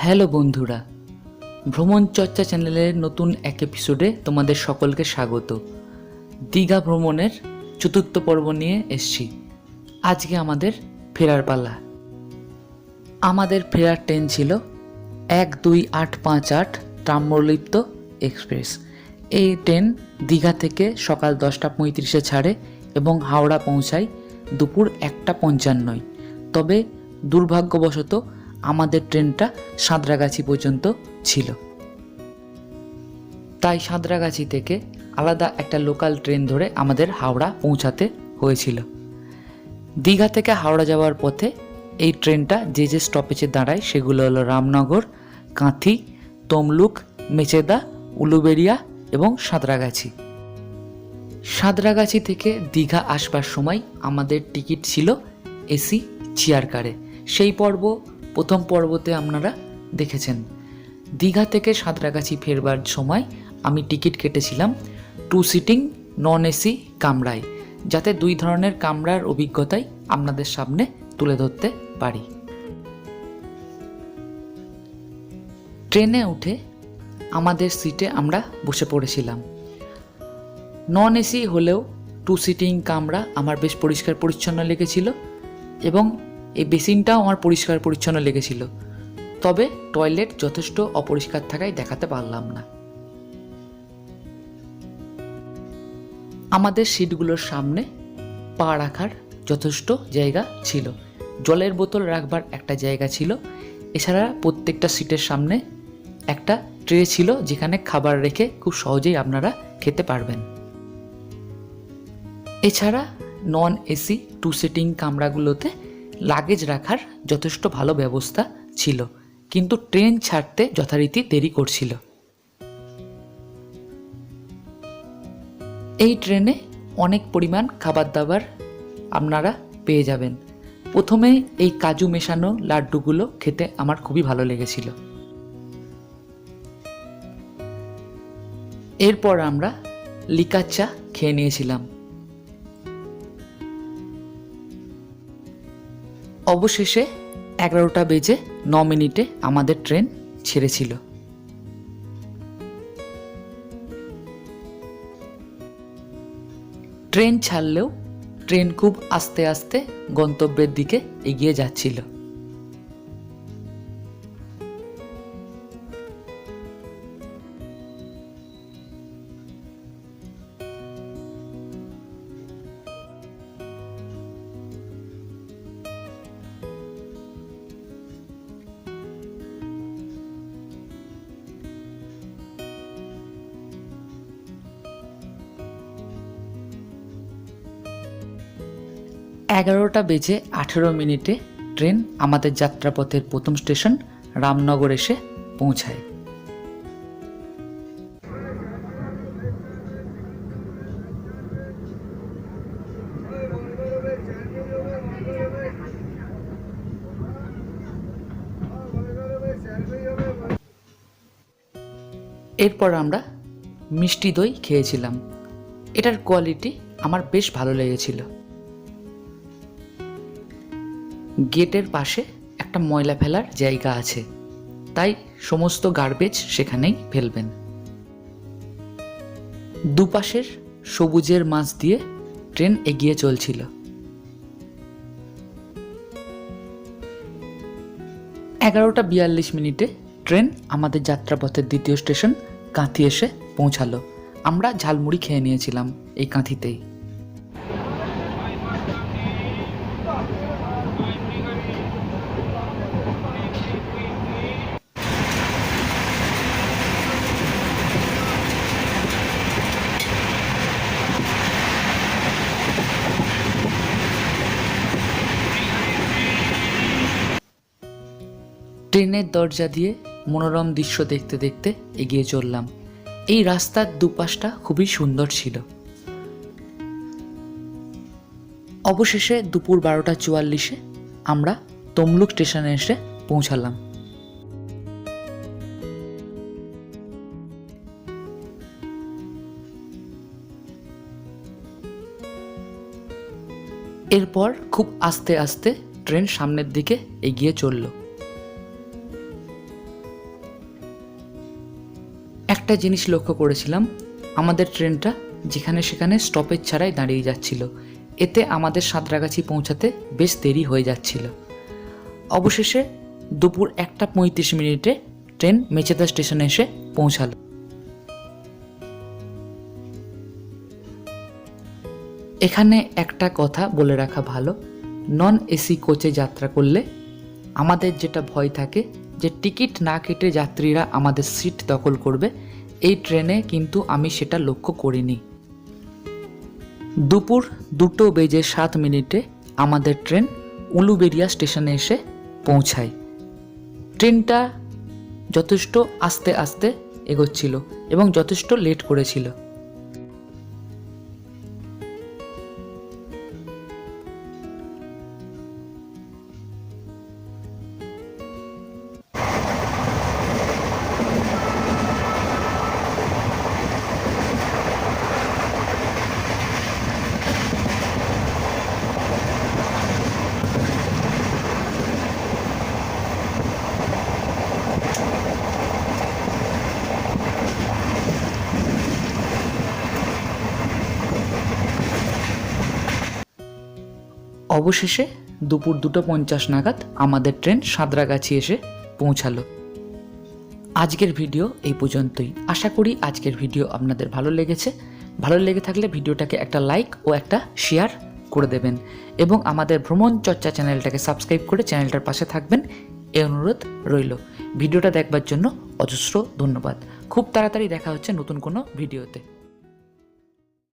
Hello বন্ধুরা, ভ্রমণ চর্চা চ্যানেলের নতুন এক এপিসোডে তোমাদের সকলকে স্বাগত। দীঘা ভ্রমণের চতুর্থ পর্ব নিয়ে এসছি। আজকে আমাদের ফেরার পালা। আমাদের ফেরার ট্রেন ছিল এক দুই আট পাঁচ আট তাম্রলিপ্ত এক্সপ্রেস। এই ট্রেন দীঘা থেকে সকাল দশটা পঁয়ত্রিশে ছাড়ে এবং হাওড়া পৌঁছায় দুপুর একটা পঞ্চান্নয়। তবে দুর্ভাগ্যবশত আমাদের ট্রেনটা সাঁতরাগাছি পর্যন্ত ছিল। তাই সাঁতরাগাছি থেকে আলাদা একটা লোকাল ট্রেন ধরে আমাদের হাওড়া পৌঁছাতে হয়েছিল। দীঘা থেকে হাওড়া যাওয়ার পথে এই ট্রেনটা যে যে স্টপেজে দাঁড়ায় সেগুলো হলো রামনগর, কাঁথি, তমলুক, মেচেদা উলুবেড়িয়া এবং সাঁতরাগাছি। সাঁতরাগাছি থেকে দীঘা আসবার সময় আমাদের টিকিট ছিল এসি চেয়ার কারে। সেই পর্ব প্রথম পর্বতে আপনারা দেখেছেন। দীঘা থেকে সাঁতরাগাছি ফেরবার সময় আমি টিকিট কেটেছিলাম টু সিটিং, নন এসি, কামরায়, যাতে দুই ধরনের কামরার অভিজ্ঞতাই আপনাদের সামনে তুলে ধরতে পারি। ট্রেনে উঠে আমাদের সিটে আমরা বসে পড়েছিলাম। নন এসি হলেও টু সিটিং, কামরা আমার বেশ পরিষ্কার পরিচ্ছন্ন লেগেছিল এবং এই বেসিনটাও আমার পরিষ্কার পরিচ্ছন্ন লেগেছিল। তবে টয়লেট যথেষ্ট অপরিষ্কার থাকায় দেখাতে পারলাম না। আমাদের সিটগুলোর সামনে পা রাখার যথেষ্ট জায়গা ছিল। জলের বোতল রাখবার একটা জায়গা ছিল। এছাড়া প্রত্যেকটা সিটের সামনে একটা ট্রে ছিল যেখানে খাবার রেখে খুব সহজেই আপনারা খেতে পারবেন। এছাড়া নন এসি টু সিটিং কামরাগুলোতে লাগেজ রাখার যথেষ্ট ভালো ব্যবস্থা ছিল, কিন্তু ট্রেন ছাড়তে যথারীতি দেরি করছিল। এই ট্রেনে অনেক পরিমাণ খাবার দাবার আপনারা পেয়ে যাবেন। প্রথমে এই কাজু মেশানো লাড্ডুগুলো খেতে আমার খুবই ভালো লেগেছিল। এরপর আমরা লিকার চা খেয়ে নিয়েছিলাম। অবশেষে এগারোটা বেজে ন মিনিটে আমাদের ট্রেন ছেড়েছিল। ট্রেন ছাড়লেও ট্রেন খুব আস্তে আস্তে গন্তব্যের দিকে এগিয়ে যাচ্ছিল। এগারোটা বেজে আঠেরো মিনিটে ট্রেন আমাদের যাত্রাপথের প্রথম স্টেশন রামনগর এসে পৌঁছায়। এরপর আমরা মিষ্টি দই খেয়েছিলাম। এটার কোয়ালিটি আমার বেশ ভালো লেগেছিল। গেটের পাশে একটা ময়লা ফেলার জায়গা আছে। তাই সমস্ত গার্বেজ সেখানেই ফেলবেন। দুপাশের সবুজের মাঝ দিয়ে ট্রেন এগিয়ে চলছিল। এগারোটা বিয়াল্লিশ মিনিটে ট্রেন আমাদের যাত্রাপথের দ্বিতীয় স্টেশন কাঁথি এসে পৌঁছালো। আমরা ঝালমুড়ি খেয়ে নিয়েছিলাম এই কাঁথিতেই। ট্রেনের দরজা দিয়ে মনোরম দৃশ্য দেখতে দেখতে এগিয়ে চললাম। এই রাস্তার দুপাশটা খুবই সুন্দর ছিল। অবশেষে দুপুর বারোটা চুয়াল্লিশে আমরা তমলুক স্টেশনে এসে পৌঁছালাম। এরপর খুব আস্তে আস্তে ট্রেন সামনের দিকে এগিয়ে চলল। একটা জিনিস লক্ষ্য করেছিলাম, আমাদের ট্রেনটা যেখানে সেখানে স্টপেজ ছাড়াই দাঁড়িয়ে যাচ্ছিল। এতে আমাদের সাঁতরাগাছি পৌঁছাতে বেশ দেরি হয়ে যাচ্ছিল। অবশেষে দুপুর একটা পঁয়ত্রিশ মিনিটে ট্রেন মেচেদা স্টেশনে এসে পৌঁছালো। এখানে একটা কথা বলে রাখা ভালো, নন এসি কোচে যাত্রা করলে আমাদের যেটা ভয় থাকে যে টিকিট না কেটে যাত্রীরা আমাদের সিট দখল করবে, এই ট্রেনে কিন্তু আমি সেটা লক্ষ্য করিনি। দুপুর দুটো বেজে সাত মিনিটে আমাদের ট্রেন উলুবেরিয়া স্টেশনে এসে পৌঁছায়। ট্রেনটা যথেষ্ট আস্তে আস্তে এগোচ্ছিল এবং যথেষ্ট লেট করেছিল। অবশেষে দুপুর দুটো পঞ্চাশ নাগাদ আমাদের ট্রেন সাঁতরাগাছি এসে পৌঁছালো। আজকের ভিডিও এই পর্যন্তই। আশা করি আজকের ভিডিও আপনাদের ভালো লেগেছে। ভালো লেগে থাকলে ভিডিওটাকে একটা লাইক ও একটা শেয়ার করে দেবেন এবং আমাদের ভ্রমণ চর্চা চ্যানেলটাকে সাবস্ক্রাইব করে চ্যানেলটার পাশে থাকবেন। এই অনুরোধ রইল। ভিডিওটা দেখবার জন্য অজস্র ধন্যবাদ। খুব তাড়াতাড়ি দেখা হচ্ছে নতুন কোনো ভিডিওতে।